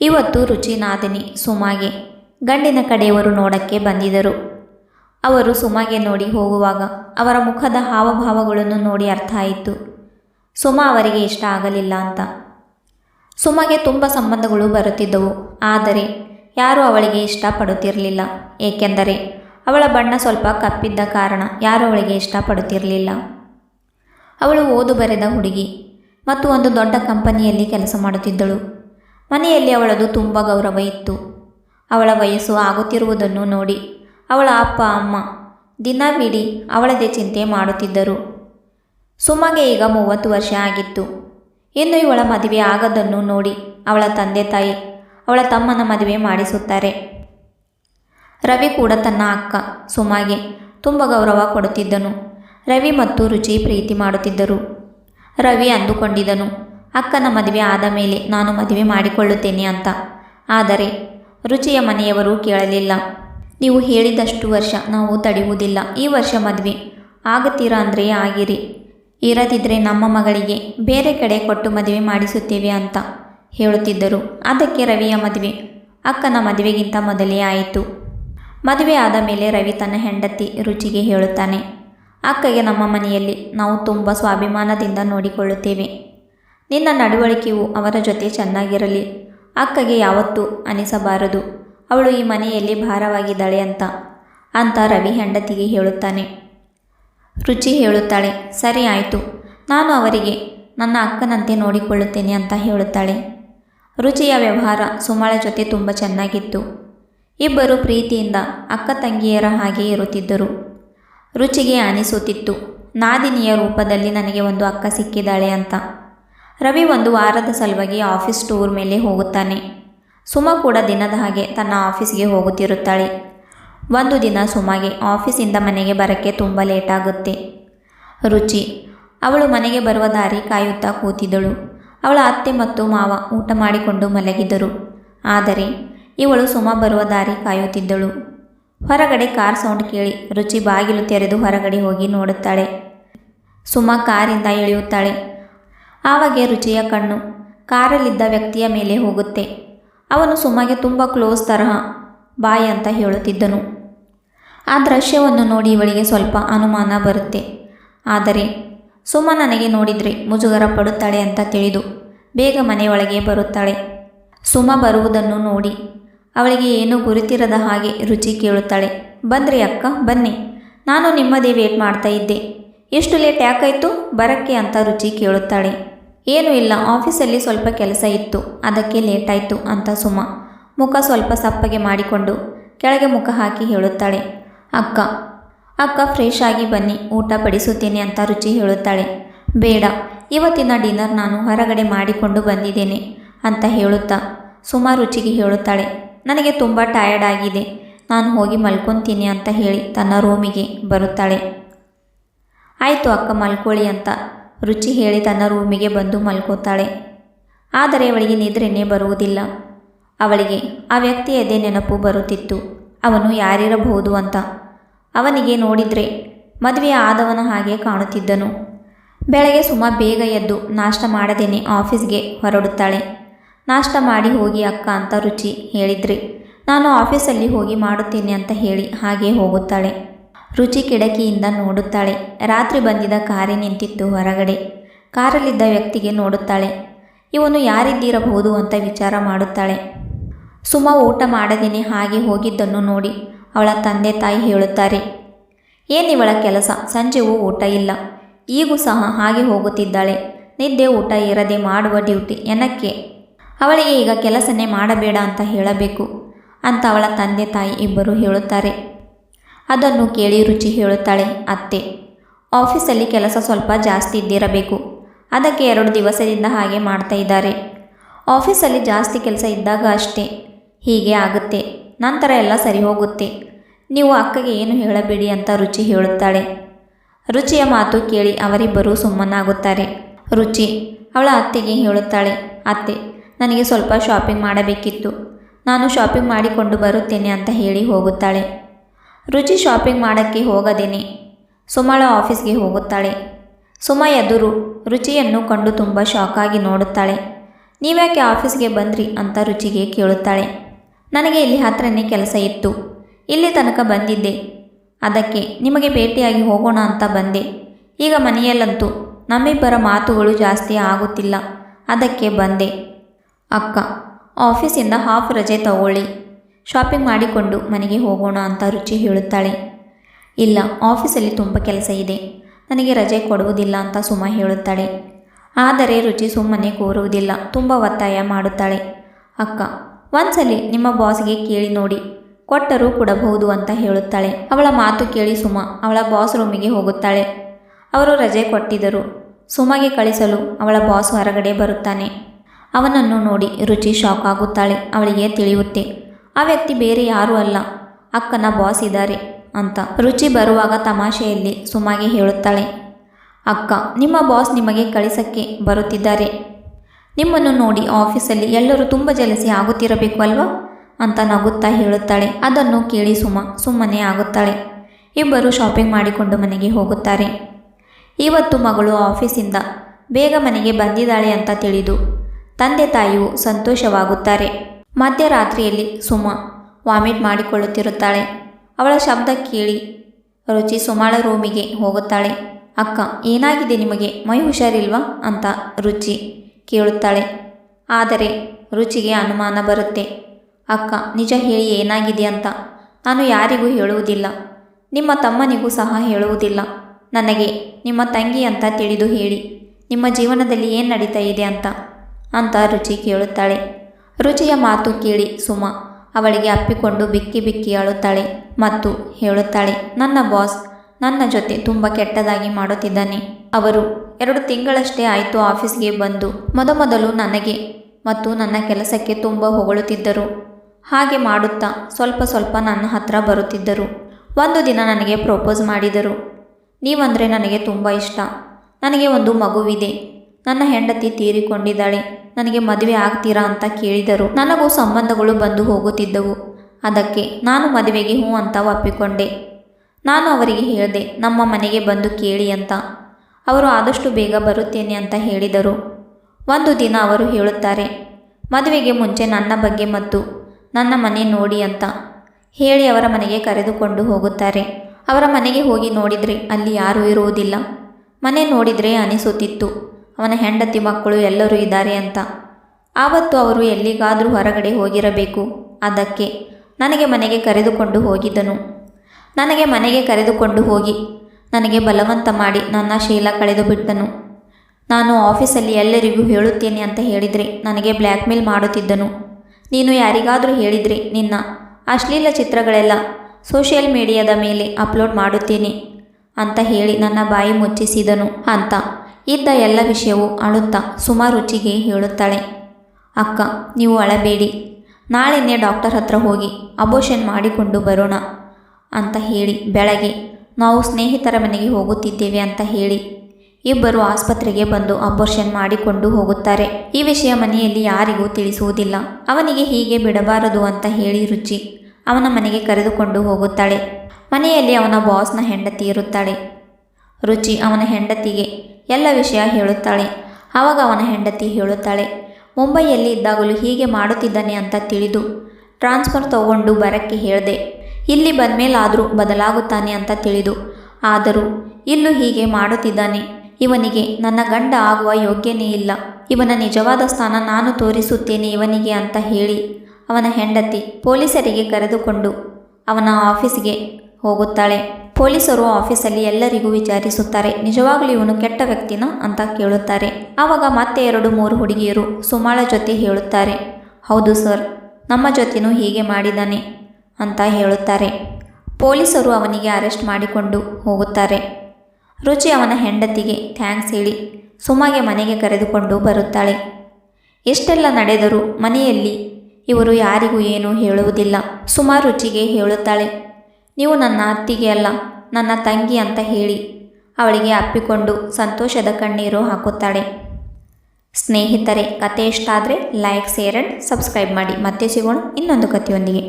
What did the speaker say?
ಇವತ್ತು ರುಚಿ ನಾದಿನಿ ಸುಮಾಗೆ ಗಂಡಿನ ಕಡೆಯವರು ನೋಡಕ್ಕೆ ಬಂದಿದ್ದರು. ಅವರು ಸುಮಾಗೆ ನೋಡಿ ಹೋಗುವಾಗ ಅವರ ಮುಖದ ಹಾವಭಾವಗಳನ್ನು ನೋಡಿ ಅರ್ಥ ಆಯಿತು. ಸುಮಾ ಅವರಿಗೆ ಇಷ್ಟ ಆಗಲಿಲ್ಲ ಅಂತ. ಸುಮಗೆ ತುಂಬ ಸಂಬಂಧಗಳು ಬರುತ್ತಿದ್ದವು, ಆದರೆ ಯಾರೂ ಅವಳಿಗೆ ಇಷ್ಟಪಡುತ್ತಿರಲಿಲ್ಲ. ಏಕೆಂದರೆ ಅವಳ ಬಣ್ಣ ಸ್ವಲ್ಪ ಕಪ್ಪಿದ್ದ ಕಾರಣ ಯಾರೂ ಅವಳಿಗೆ ಇಷ್ಟಪಡುತ್ತಿರಲಿಲ್ಲ. ಅವಳು ಓದು ಬರೆದ ಹುಡುಗಿ ಮತ್ತು ಒಂದು ದೊಡ್ಡ ಕಂಪನಿಯಲ್ಲಿ ಕೆಲಸ ಮಾಡುತ್ತಿದ್ದಳು. ಮನೆಯಲ್ಲಿ ಅವಳದು ತುಂಬ ಗೌರವ ಇತ್ತು. ಅವಳ ವಯಸ್ಸು ಆಗುತ್ತಿರುವುದನ್ನು ನೋಡಿ ಅವಳ ಅಪ್ಪ, ಅಮ್ಮ ದಿನವಿಡೀ ಅವಳದೇ ಚಿಂತೆ ಮಾಡುತ್ತಿದ್ದರು. ಸುಮಗೆ ಈಗ ಮೂವತ್ತು ವರ್ಷ ಆಗಿತ್ತು. ಇನ್ನು ಇವಳ ಮದುವೆ ಆಗದನ್ನು ನೋಡಿ ಅವಳ ತಂದೆ ತಾಯಿ ಅವಳ ತಮ್ಮನ ಮದುವೆ ಮಾಡಿಸುತ್ತಾರೆ. ರವಿ ಕೂಡ ತನ್ನ ಅಕ್ಕ ಸುಮಗೆ ತುಂಬ ಗೌರವ ಕೊಡುತ್ತಿದ್ದನು. ರವಿ ಮತ್ತು ರುಚಿ ಪ್ರೀತಿ ಮಾಡುತ್ತಿದ್ದರು. ರವಿ ಅಂದುಕೊಂಡಿದ್ದನು ಅಕ್ಕನ ಮದುವೆ ಆದ ಮೇಲೆ ನಾನು ಮದುವೆ ಮಾಡಿಕೊಳ್ಳುತ್ತೇನೆ ಅಂತ. ಆದರೆ ರುಚಿಯ ಮನೆಯವರು ಕೇಳಲಿಲ್ಲ. ನೀವು ಹೇಳಿದಷ್ಟು ವರ್ಷ ನಾವು ತಡೆಯುವುದಿಲ್ಲ. ಈ ವರ್ಷ ಮದುವೆ ಆಗುತ್ತೀರಾ ಅಂದರೆ ಆಗಿರಿ. ಇರದಿದ್ದರೆ ನಮ್ಮ ಮಗಳಿಗೆ ಬೇರೆ ಕಡೆ ಕೊಟ್ಟು ಮದುವೆ ಮಾಡಿಸುತ್ತೇವೆ ಅಂತ ಹೇಳುತ್ತಿದ್ದರು. ಅದಕ್ಕೆ ರವಿಯ ಮದುವೆ, ಅಕ್ಕನ ಮದುವೆಗಿಂತ ಮೊದಲೇ ಆಯಿತು. ಮದುವೆ ಆದ ಮೇಲೆ ರವಿ ತನ್ನ ಹೆಂಡತಿ ರುಚಿಗೆ ಹೇಳುತ್ತಾನೆ, ಅಕ್ಕಗೆ ನಮ್ಮ ಮನೆಯಲ್ಲಿ ನಾವು ತುಂಬ ಸ್ವಾಭಿಮಾನದಿಂದ ನೋಡಿಕೊಳ್ಳುತ್ತೇವೆ. ನಿನ್ನ ನಡವಳಿಕೆಯು ಅವರ ಜೊತೆ ಚೆನ್ನಾಗಿರಲಿ. ಅಕ್ಕಗೆ ಯಾವತ್ತೂ ಅನಿಸಬಾರದು. ಅವಳು ಈ ಮನೆಯಲ್ಲಿ ಭಾರವಾಗಿದ್ದಾಳೆ ಅಂತ. ಅಂತ ರವಿ ಹೆಂಡತಿಗೆ ಹೇಳುತ್ತಾನೆ. ರುಚಿ ಹೇಳುತ್ತಾಳೆ, ಸರಿ ಆಯಿತು. ನಾನು ಅವರಿಗೆ ನನ್ನ ಅಕ್ಕನಂತೆ ನೋಡಿಕೊಳ್ಳುತ್ತೇನೆ ಅಂತ ಹೇಳುತ್ತಾಳೆ. ರುಚಿಯ ವ್ಯವಹಾರ ಸುಮಳ ಜೊತೆ ತುಂಬ ಚೆನ್ನಾಗಿತ್ತು. ಇಬ್ಬರು ಪ್ರೀತಿಯಿಂದ ಅಕ್ಕ ತಂಗಿಯರ ಹಾಗೆ ಇರುತ್ತಿದ್ದರು. ರುಚಿಗೆ ಅನಿಸುತ್ತಿತ್ತು. ನಾದಿನಿಯ ರೂಪದಲ್ಲಿ ನನಗೆ ಒಂದು ಅಕ್ಕ ಸಿಕ್ಕಿದ್ದಾಳೆ ಅಂತ. ರವಿ ಒಂದು ವಾರದ ಸಲುವಾಗಿ ಆಫೀಸ್ ಟೂರ್ ಮೇಲೆ ಹೋಗುತ್ತಾನೆ. ಸುಮ ಕೂಡ ದಿನದ ಹಾಗೆ ತನ್ನ ಆಫೀಸ್ಗೆ ಹೋಗುತ್ತಿರುತ್ತಾಳೆ. ಒಂದು ದಿನ ಸುಮಗೆ ಆಫೀಸಿಂದ ಮನೆಗೆ ಬರೋಕ್ಕೆ ತುಂಬ ಲೇಟಾಗುತ್ತೆ. ರುಚಿ, ಅವಳು ಮನೆಗೆ ಬರುವ ದಾರಿ ಕಾಯುತ್ತಾ ಕೂತಿದ್ದಳು. ಅವಳ ಅತ್ತೆ ಮತ್ತು ಮಾವ ಊಟ ಮಾಡಿಕೊಂಡು ಮಲಗಿದರು ಆದರೆ ಇವಳು ಸುಮ ಬರುವ ದಾರಿ ಕಾಯುತ್ತಿದ್ದಳು. ಹೊರಗಡೆ ಕಾರ್ ಸೌಂಡ್ ಕೇಳಿ ರುಚಿ ಬಾಗಿಲು ತೆರೆದು ಹೊರಗಡೆ ಹೋಗಿ ನೋಡುತ್ತಾಳೆ. ಸುಮ ಕಾರಿಂದ ಇಳಿಯುತ್ತಾಳೆ. ಆವಾಗೆ ರುಚಿಯ ಕಣ್ಣು. ಕಾರಲ್ಲಿದ್ದ ವ್ಯಕ್ತಿಯ ಮೇಲೆ ಹೋಗುತ್ತೆ. ಅವನು ಸುಮಗೆ ತುಂಬ ಕ್ಲೋಸ್ ತರಹ ಬಾಯ್ ಅಂತ ಹೇಳುತ್ತಿದ್ದನು. ಆ ದೃಶ್ಯವನ್ನು ನೋಡಿ ಇವಳಿಗೆ ಸ್ವಲ್ಪ ಅನುಮಾನ ಬರುತ್ತೆ. ಆದರೆ ಸುಮ ನನಗೆ ನೋಡಿದರೆ ಮುಜುಗರ ಪಡುತ್ತಾಳೆ ಅಂತ ತಿಳಿದು ಬೇಗ ಮನೆಯೊಳಗೆ ಬರುತ್ತಾಳೆ. ಸುಮ ಬರುವುದನ್ನು ನೋಡಿ ಅವಳಿಗೆ ಏನೂ ಗುರುತಿರದ ಹಾಗೆ ರುಚಿ ಕೇಳುತ್ತಾಳೆ. ಬಂದ್ರಿ ಅಕ್ಕ, ಬನ್ನಿ. ನಾನು ನಿಮ್ಮದೇ ವೇಟ್ ಮಾಡ್ತಾ ಇದ್ದೆ. ಎಷ್ಟು ಲೇಟ್ ಯಾಕಾಯಿತು? ಬರಕ್ಕೆ ಅಂತ ರುಚಿ ಕೇಳುತ್ತಾಳೆ. ಏನೂ ಇಲ್ಲ, ಆಫೀಸಲ್ಲಿ ಸ್ವಲ್ಪ ಕೆಲಸ ಇತ್ತು, ಅದಕ್ಕೆ ಲೇಟ್ ಆಯಿತು ಅಂತ ಸುಮ. ಮುಖ ಸ್ವಲ್ಪ ಸಪ್ಪಗೆ ಮಾಡಿಕೊಂಡು ಕೆಳಗೆ ಮುಖ ಹಾಕಿ ಹೇಳುತ್ತಾಳೆ, ಅಕ್ಕ ಅಕ್ಕ ಫ್ರೆಶ್ ಆಗಿ ಬನ್ನಿ, ಊಟ ಬಡಿಸುತ್ತೇನೆ ಅಂತ ರುಚಿ ಹೇಳುತ್ತಾಳೆ. ಬೇಡ, ಇವತ್ತಿನ ಡಿನ್ನರ್ ನಾನು ಹೊರಗಡೆ ಮಾಡಿಕೊಂಡು ಬಂದಿದ್ದೇನೆ ಅಂತ ಹೇಳುತ್ತಾ ಸುಮ ರುಚಿಗೆ ಹೇಳುತ್ತಾಳೆ. ನನಗೆ ತುಂಬ ಟಯರ್ಡ್ ಆಗಿದೆ, ನಾನು ಹೋಗಿ ಮಲ್ಕೊತೀನಿ ಅಂತ ಹೇಳಿ ತನ್ನ ರೂಮಿಗೆ ಬರುತ್ತಾಳೆ. ಆಯಿತು ಅಕ್ಕ ಮಲ್ಕೊಳ್ಳಿ ಅಂತ ರುಚಿ ಹೇಳಿ ತನ್ನ ರೂಮಿಗೆ ಬಂದು ಮಲ್ಕೋತಾಳೆ. ಆದರೆ ಅವಳಿಗೆ ನಿದ್ರೆನೇ ಬರುವುದಿಲ್ಲ. ಅವಳಿಗೆ, ಆ ವ್ಯಕ್ತಿಯದೇ ನೆನಪು ಬರುತ್ತಿತ್ತು. ಅವನು ಯಾರಿರಬಹುದು ಅಂತ. ಅವನಿಗೆ ನೋಡಿದರೆ ಮದುವೆ ಆದವನ ಹಾಗೆ ಕಾಣುತ್ತಿದ್ದನು. ಬೆಳಗ್ಗೆ ಸುಮ ಬೇಗ ಎದ್ದು ನಾಷ್ಟ ಮಾಡದೇನೆ ಆಫೀಸ್ಗೆ ಹೊರಡುತ್ತಾಳೆ. ನಾಷ್ಟ ಮಾಡಿ ಹೋಗಿ ಅಕ್ಕ ಅಂತ ರುಚಿ ಹೇಳಿದ್ರಿ, ನಾನು ಆಫೀಸಲ್ಲಿ ಹೋಗಿ ಮಾಡುತ್ತೇನೆ ಅಂತ ಹೇಳಿ ಹಾಗೆ ಹೋಗುತ್ತಾಳೆ. ರುಚಿ ಕಿಡಕಿಯಿಂದ ನೋಡುತ್ತಾಳೆ. ರಾತ್ರಿ ಬಂದಿದ್ದ ಕಾರಿ ನಿಂತಿತ್ತು ಹೊರಗಡೆ. ಕಾರಲ್ಲಿದ್ದ ವ್ಯಕ್ತಿಗೆ ನೋಡುತ್ತಾಳೆ. ಇವನು ಯಾರಿದ್ದಿರಬಹುದು ಅಂತ ವಿಚಾರ ಮಾಡುತ್ತಾಳೆ. ಸುಮ, ಊಟ ಮಾಡದೇನೆ, ಹಾಗೆ ಹೋಗಿದ್ದನ್ನು ನೋಡಿ ಅವಳ ತಂದೆ ತಾಯಿ ಹೇಳುತ್ತಾರೆ. ಏನಿವಳ ಕೆಲಸ? ಸಂಜೆವೂ ಊಟ ಇಲ್ಲ. ಈಗೂ ಸಹ ಹಾಗೆ ಹೋಗುತ್ತಿದ್ದಾಳೆ. ನಿದ್ದೆ ಊಟ ಇರದೆ ಮಾಡುವ ಡ್ಯೂಟಿ. ಏನಕ್ಕೆ? ಅವಳಿಗೆ ಈಗ ಕೆಲಸನೇ ಮಾಡಬೇಡ ಅಂತ ಹೇಳಬೇಕು ಅಂತ ಅವಳ ತಂದೆ ತಾಯಿ ಇಬ್ಬರು ಹೇಳುತ್ತಾರೆ. ಅದನ್ನು ಕೇಳಿ ರುಚಿ ಹೇಳುತ್ತಾಳೆ ಅತ್ತೆ. ಆಫೀಸಲ್ಲಿ ಕೆಲಸ ಸ್ವಲ್ಪ ಜಾಸ್ತಿ ಇದ್ದಿರಬೇಕು. ಅದಕ್ಕೆ ಎರಡು ದಿವಸದಿಂದ ಹಾಗೆ ಮಾಡ್ತಾ ಇದ್ದಾರೆ. ಆಫೀಸಲ್ಲಿ ಜಾಸ್ತಿ ಕೆಲಸ ಇದ್ದಾಗ ಅಷ್ಟೇ. ಹೀಗೆ ಆಗುತ್ತೆ. ನಂತರ ಎಲ್ಲ ಸರಿ ಹೋಗುತ್ತೆ. ನೀವು ಅಕ್ಕಗೆ ಏನು ಹೇಳಬೇಡಿ ಅಂತ ರುಚಿ ಹೇಳುತ್ತಾಳೆ. ರುಚಿಯ ಮಾತು ಕೇಳಿ ಅವರಿಬ್ಬರು ಸುಮ್ಮನಾಗುತ್ತಾರೆ. ರುಚಿ, ಅವಳ ಅತ್ತೆಗೆ ಹೇಳುತ್ತಾಳೆ, ಅತ್ತೆ, ನನಗೆ ಸ್ವಲ್ಪ ಶಾಪಿಂಗ್ ಮಾಡಬೇಕಿತ್ತು. ನಾನು ಶಾಪಿಂಗ್ ಮಾಡಿಕೊಂಡು ಬರುತ್ತೇನೆ ಅಂತ ಹೇಳಿ ಹೋಗುತ್ತಾಳೆ. ರುಚಿ ಶಾಪಿಂಗ್ ಮಾಡೋಕ್ಕೆ ಹೋಗದೇನೆ. ಸುಮಳ ಆಫೀಸ್ಗೆ ಹೋಗುತ್ತಾಳೆ. ಸುಮ ಎದುರು ರುಚಿಯನ್ನು ಕಂಡು ತುಂಬ ಶಾಕಾಗಿ ನೋಡುತ್ತಾಳೆ. ನೀವ್ಯಾಕೆ ಆಫೀಸ್ಗೆ ಬಂದ್ರಿ ಅಂತ ರುಚಿಗೆ ಕೇಳುತ್ತಾಳೆ. ನನಗೆ ಇಲ್ಲಿ ಹತ್ರನೇ ಕೆಲಸ ಇತ್ತು. ಇಲ್ಲಿ ತನಕ ಬಂದಿದ್ದೆ. ಅದಕ್ಕೆ ನಿಮಗೆ ಭೇಟಿಯಾಗಿ ಹೋಗೋಣ ಅಂತ ಬಂದೆ. ಈಗ ಮನೆಯಲ್ಲಂತೂ ನಮ್ಮಿಬ್ಬರ ಮಾತುಗಳು ಜಾಸ್ತಿ ಆಗುತ್ತಿಲ್ಲ. ಅದಕ್ಕೆ ಬಂದೆ. ಅಕ್ಕ, ಆಫೀಸಿಂದ ಹಾಫ್ ರಜೆ ತಗೊಳ್ಳಿ. ಶಾಪಿಂಗ್ ಮಾಡಿಕೊಂಡು ಮನೆಗೆ ಹೋಗೋಣ ಅಂತ ರುಚಿ ಹೇಳುತ್ತಾಳೆ. ಇಲ್ಲ ಆಫೀಸಲ್ಲಿ ತುಂಬ ಕೆಲಸ ಇದೆ. ನನಗೆ ರಜೆ ಕೊಡುವುದಿಲ್ಲ ಅಂತ ಸುಮ ಹೇಳುತ್ತಾಳೆ. ಆದರೆ ರುಚಿ ಸುಮ್ಮನೆ ಕೂರುವುದಿಲ್ಲ, ತುಂಬ ಒತ್ತಾಯ ಮಾಡುತ್ತಾಳೆ. ಅಕ್ಕ, ಒಂದ್ಸಲಿ ನಿಮ್ಮ ಬಾಸ್ಗೆ ಕೇಳಿ ನೋಡಿ, ಕೊಟ್ಟರೂ ಕೊಡಬಹುದು ಅಂತ ಹೇಳುತ್ತಾಳೆ. ಅವಳ ಮಾತು ಕೇಳಿ ಸುಮ ಅವಳ ಬಾಸ್ ರೂಮಿಗೆ ಹೋಗುತ್ತಾಳೆ. ಅವರು ರಜೆ ಕೊಟ್ಟಿದ್ದರು. ಸುಮಗೆ ಕಳಿಸಲು ಅವಳ ಬಾಸ್ ಹೊರಗಡೆ ಬರುತ್ತಾನೆ. ಅವನನ್ನು ನೋಡಿ ರುಚಿ ಶಾಕ್ ಆಗುತ್ತಾಳೆ, ಅವಳಿಗೆ ತಿಳಿಯುತ್ತೆ. ಆ ವ್ಯಕ್ತಿ ಬೇರೆ ಯಾರೂ ಅಲ್ಲ. ಅಕ್ಕನ ಬಾಸ್ ಇದ್ದಾರೆ ಅಂತ. ರುಚಿ ಬರುವಾಗ ತಮಾಷೆಯಲ್ಲಿ ಸುಮಾಗೆ ಹೇಳುತ್ತಾಳೆ. ಅಕ್ಕ, ನಿಮ್ಮ ಬಾಸ್ ನಿಮಗೆ ಕಳಿಸಕ್ಕೆ ಬರುತ್ತಿದ್ದಾರೆ. ನಿಮ್ಮನ್ನು ನೋಡಿ ಆಫೀಸಲ್ಲಿ ಎಲ್ಲರೂ ತುಂಬ ಜಲಸಿ ಆಗುತ್ತಿರಬೇಕು ಅಲ್ವಾ? ಅಂತ ನಗುತ್ತಾ ಹೇಳುತ್ತಾಳೆ. ಅದನ್ನು ಕೇಳಿ ಸುಮ, ಸುಮ್ಮನೆ ಆಗುತ್ತಾಳೆ. ಇಬ್ಬರು ಶಾಪಿಂಗ್ ಮಾಡಿಕೊಂಡು ಮನೆಗೆ ಹೋಗುತ್ತಾರೆ. ಇವತ್ತು ಮಗಳು ಆಫೀಸಿಂದ ಬೇಗ ಮನೆಗೆ ಬಂದಿದ್ದಾಳೆ ಅಂತ ತಿಳಿದು ತಂದೆ ತಾಯಿಯು ಸಂತೋಷವಾಗುತ್ತಾರೆ. ಮಧ್ಯರಾತ್ರಿಯಲ್ಲಿ ಸುಮ ವಾಮಿಟ್ ಮಾಡಿಕೊಳ್ಳುತ್ತಿರುತ್ತಾಳೆ. ಅವಳ ಶಬ್ದ ಕೇಳಿ ರುಚಿ ಸುಮಾಳ ರೂಮಿಗೆ ಹೋಗುತ್ತಾಳೆ. ಅಕ್ಕ, ಏನಾಗಿದೆ ನಿಮಗೆ? ಮೈ ಹುಷಾರಿಲ್ವಾ? ಅಂತ ರುಚಿ ಕೇಳುತ್ತಾಳೆ. ಆದರೆ ರುಚಿಗೆ ಅನುಮಾನ ಬರುತ್ತೆ. ಅಕ್ಕ, ನಿಜ ಹೇಳಿ ಏನಾಗಿದೆ ಅಂತ. ನಾನು ಯಾರಿಗೂ ಹೇಳುವುದಿಲ್ಲ. ನಿಮ್ಮ ತಮ್ಮನಿಗೂ ಸಹ ಹೇಳುವುದಿಲ್ಲ. ನನಗೆ ನಿಮ್ಮ ತಂಗಿ ಅಂತ ತಿಳಿದು ಹೇಳಿ. ನಿಮ್ಮ ಜೀವನದಲ್ಲಿ ಏನು ನಡೀತಾ ಇದೆ ಅಂತ? ಅಂತ ರುಚಿ ಕೇಳುತ್ತಾಳೆ. ರುಚಿಯ ಮಾತು ಕೇಳಿ ಸುಮ. ಅವಳಿಗೆ ಅಪ್ಪಿಕೊಂಡು ಬಿಕ್ಕಿ ಬಿಕ್ಕಿ ಅಳುತ್ತಾಳೆ ಮತ್ತು ಹೇಳುತ್ತಾಳೆ, ನನ್ನ ಬಾಸ್, ನನ್ನ ಜೊತೆ ತುಂಬ ಕೆಟ್ಟದಾಗಿ ಮಾಡುತ್ತಿದ್ದಾನೆ. ಅವರು ಎರಡು ತಿಂಗಳಷ್ಟೇ ಆಯಿತು ಆಫೀಸ್ಗೆ ಬಂದು. ಮೊದಮೊದಲು ನನಗೆ ಮತ್ತು ನನ್ನ ಕೆಲಸಕ್ಕೆ ತುಂಬ ಹೊಗಳುತ್ತಿದ್ದರು. ಹಾಗೆ ಮಾಡುತ್ತಾ ಸ್ವಲ್ಪ ಸ್ವಲ್ಪ ನನ್ನ ಹತ್ರ ಬರುತ್ತಿದ್ದರು. ಒಂದು ದಿನ ನನಗೆ ಪ್ರಪೋಸ್ ಮಾಡಿದರು. ನೀವಂದರೆ ನನಗೆ ತುಂಬ ಇಷ್ಟ. ನನಗೆ ಒಂದು ಮಗುವಿದೆ. ನನ್ನ ಹೆಂಡತಿ ತೀರಿಕೊಂಡಿದ್ದಾಳೆ. ನನಗೆ ಮದುವೆ ಆಗ್ತೀರಾ ಅಂತ ಕೇಳಿದರು. ನನಗೂ ಸಂಬಂಧಗಳು ಬಂದು ಹೋಗುತ್ತಿದ್ದವು. ಅದಕ್ಕೆ ನಾನು ಮದುವೆಗೆ ಹ್ಞೂ ಅಂತ ಒಪ್ಪಿಕೊಂಡೆ. ನಾನು ಅವರಿಗೆ ಹೇಳಿದೆ, ನಮ್ಮ ಮನೆಗೆ ಬಂದು ಕೇಳಿ ಅಂತ. ಅವರು ಆದಷ್ಟು ಬೇಗ ಬರುತ್ತೇನೆ ಅಂತ ಹೇಳಿದರು. ಒಂದು ದಿನ ಅವರು ಹೇಳುತ್ತಾರೆ, ಮದುವೆಗೆ ಮುಂಚೆ ನನ್ನ ಬಗ್ಗೆ ಮತ್ತು ನನ್ನ ಮನೆ ನೋಡಿ ಅಂತ. ಹೇಳಿ ಅವರ ಮನೆಗೆ ಕರೆದುಕೊಂಡು ಹೋಗುತ್ತಾರೆ. ಅವರ ಮನೆಗೆ ಹೋಗಿ ನೋಡಿದರೆ ಅಲ್ಲಿ ಯಾರೂ ಇರುವುದಿಲ್ಲ. ಮನೆ ನೋಡಿದರೆ ಅನಿಸುತ್ತಿತ್ತು. ಅವನ ಹೆಂಡತಿ ಮಕ್ಕಳು ಎಲ್ಲರೂ ಇದ್ದಾರೆ ಅಂತ. ಆವತ್ತು ಅವರು ಎಲ್ಲಿಗಾದರೂ ಹೊರಗಡೆ ಹೋಗಿರಬೇಕು. ಅದಕ್ಕೆ ನನಗೆ ಮನೆಗೆ ಕರೆದುಕೊಂಡು ಹೋಗಿದ್ದನು. ನನಗೆ ಮನೆಗೆ ಕರೆದುಕೊಂಡು ಹೋಗಿ. ನನಗೆ ಬಲವಂತ ಮಾಡಿ ನನ್ನ ಶೀಲ ಕಳೆದು ಬಿಟ್ಟನು. ನಾನು ಆಫೀಸಲ್ಲಿ ಎಲ್ಲರಿಗೂ ಹೇಳುತ್ತೇನೆ ಅಂತ ಹೇಳಿದರೆ ನನಗೆ ಬ್ಲ್ಯಾಕ್ಮೇಲ್ ಮಾಡುತ್ತಿದ್ದನು. ನೀನು ಯಾರಿಗಾದರೂ ಹೇಳಿದರೆ ನಿನ್ನ ಅಶ್ಲೀಲ ಚಿತ್ರಗಳೆಲ್ಲ ಸೋಷಿಯಲ್ ಮೀಡಿಯಾದ ಮೇಲೆ ಅಪ್ಲೋಡ್ ಮಾಡುತ್ತೇನೆ ಅಂತ ಹೇಳಿ ನನ್ನ ಬಾಯಿ ಮುಚ್ಚಿಸಿದನು ಅಂತ. ಇದ್ದ ಎಲ್ಲ ವಿಷಯವೂ ಅಳುತ್ತಾ ಸುಮಾ ರುಚಿಗೆ ಹೇಳುತ್ತಾಳೆ. ಅಕ್ಕ, ನೀವು ಅಳಬೇಡಿ. ನಾಳೆನೇ ಡಾಕ್ಟರ್ ಹತ್ರ ಹೋಗಿ ಅಬೋಷನ್ ಮಾಡಿಕೊಂಡು ಬರೋಣ ಅಂತ ಹೇಳಿ ಬೆಳಗ್ಗೆ ನಾವು ಸ್ನೇಹಿತರ ಮನೆಗೆ ಹೋಗುತ್ತಿದ್ದೇವೆ ಅಂತ ಹೇಳಿ ಇಬ್ಬರು ಆಸ್ಪತ್ರೆಗೆ ಬಂದು ಅಬೋರ್ಷನ್ ಮಾಡಿಕೊಂಡು ಹೋಗುತ್ತಾರೆ. ಈ ವಿಷಯ ಮನೆಯಲ್ಲಿ ಯಾರಿಗೂ ತಿಳಿಸುವುದಿಲ್ಲ. ಅವನಿಗೆ ಹೀಗೆ ಬಿಡಬಾರದು ಅಂತ ಹೇಳಿ ರುಚಿ ಅವನ ಮನೆಗೆ ಕರೆದುಕೊಂಡು ಹೋಗುತ್ತಾಳೆ. ಮನೆಯಲ್ಲಿ ಅವನ ಬಾಸ್ನ ಹೆಂಡತಿ ಇರುತ್ತಾಳೆ. ರುಚಿ ಅವನ ಹೆಂಡತಿಗೆ ಎಲ್ಲ ವಿಷಯ ಹೇಳುತ್ತಾಳೆ. ಆವಾಗ ಅವನ ಹೆಂಡತಿ ಹೇಳುತ್ತಾಳೆ, ಮುಂಬೈಯಲ್ಲಿ ಇದ್ದಾಗಲೂ ಹೀಗೆ ಮಾಡುತ್ತಿದ್ದಾನೆ ಅಂತ ತಿಳಿದು ಟ್ರಾನ್ಸ್ಫರ್ ತಗೊಂಡು ಬರಕ್ಕೆ ಹೇಳಿದೆ. ಇಲ್ಲಿ ಬಂದಮೇಲಾದರೂ ಬದಲಾಗುತ್ತಾನೆ ಅಂತ ತಿಳಿದು, ಆದರೂ ಇಲ್ಲೂ ಹೀಗೆ ಮಾಡುತ್ತಿದ್ದಾನೆ. ಇವನಿಗೆ ನನ್ನ ಗಂಡ ಆಗುವ ಯೋಗ್ಯನೇ ಇಲ್ಲ. ಇವನ ನಿಜವಾದ ಸ್ಥಾನ ನಾನು ತೋರಿಸುತ್ತೇನೆ ಇವನಿಗೆ ಅಂತ ಹೇಳಿ ಅವನ ಹೆಂಡತಿ ಪೊಲೀಸರಿಗೆ ಕರೆದುಕೊಂಡು ಅವನ ಆಫೀಸ್ಗೆ ಹೋಗುತ್ತಾಳೆ. ಪೊಲೀಸರು ಆಫೀಸಲ್ಲಿ ಎಲ್ಲರಿಗೂ ವಿಚಾರಿಸುತ್ತಾರೆ. ನಿಜವಾಗಲೂ ಇವನು ಕೆಟ್ಟ ವ್ಯಕ್ತಿನ ಅಂತ ಕೇಳುತ್ತಾರೆ. ಆವಾಗ ಮತ್ತೆ ಎರಡು ಮೂರು ಹುಡುಗಿಯರು ಸುಮಾಳ ಜೊತೆ ಹೇಳುತ್ತಾರೆ. ಹೌದು ಸರ್, ನಮ್ಮ ಜೊತೆನೂ ಹೀಗೆ ಮಾಡಿದ್ದಾನೆ ಅಂತ ಹೇಳುತ್ತಾರೆ. ಪೊಲೀಸರು ಅವನಿಗೆ ಅರೆಸ್ಟ್ ಮಾಡಿಕೊಂಡು ಹೋಗುತ್ತಾರೆ. ರುಚಿ ಅವನ ಹೆಂಡತಿಗೆ ಥ್ಯಾಂಕ್ಸ್ ಹೇಳಿ ಸುಮಾಗೆ ಮನೆಗೆ ಕರೆದುಕೊಂಡು ಬರುತ್ತಾಳೆ. ಎಷ್ಟೆಲ್ಲ ನಡೆದರೂ ಮನೆಯಲ್ಲಿ ಇವರು ಯಾರಿಗೂ ಏನೂ ಹೇಳುವುದಿಲ್ಲ. ಸುಮಾ ರುಚಿಗೆ ಹೇಳುತ್ತಾಳೆ ನೀವು ನನ್ನ ಅತ್ತಿಗೆ ಅಲ್ಲ, ನನ್ನ ತಂಗಿ ಅಂತ ಹೇಳಿ. ಅವಳಿಗೆ ಅಪ್ಪಿಕೊಂಡು ಸಂತೋಷದ ಕಣ್ಣೀರು ಹಾಕುತ್ತಾಳೆ. ಸ್ನೇಹಿತರೆ ಕತೆ ಇಷ್ಟ ಆದರೆ ಲೈಕ್ ಶೇರ್ ಆ್ಯಂಡ್ ಸಬ್ಸ್ಕ್ರೈಬ್ ಮಾಡಿ. ಮತ್ತೆ ಸಿಗೋಣ ಇನ್ನೊಂದು ಕಥೆಯೊಂದಿಗೆ.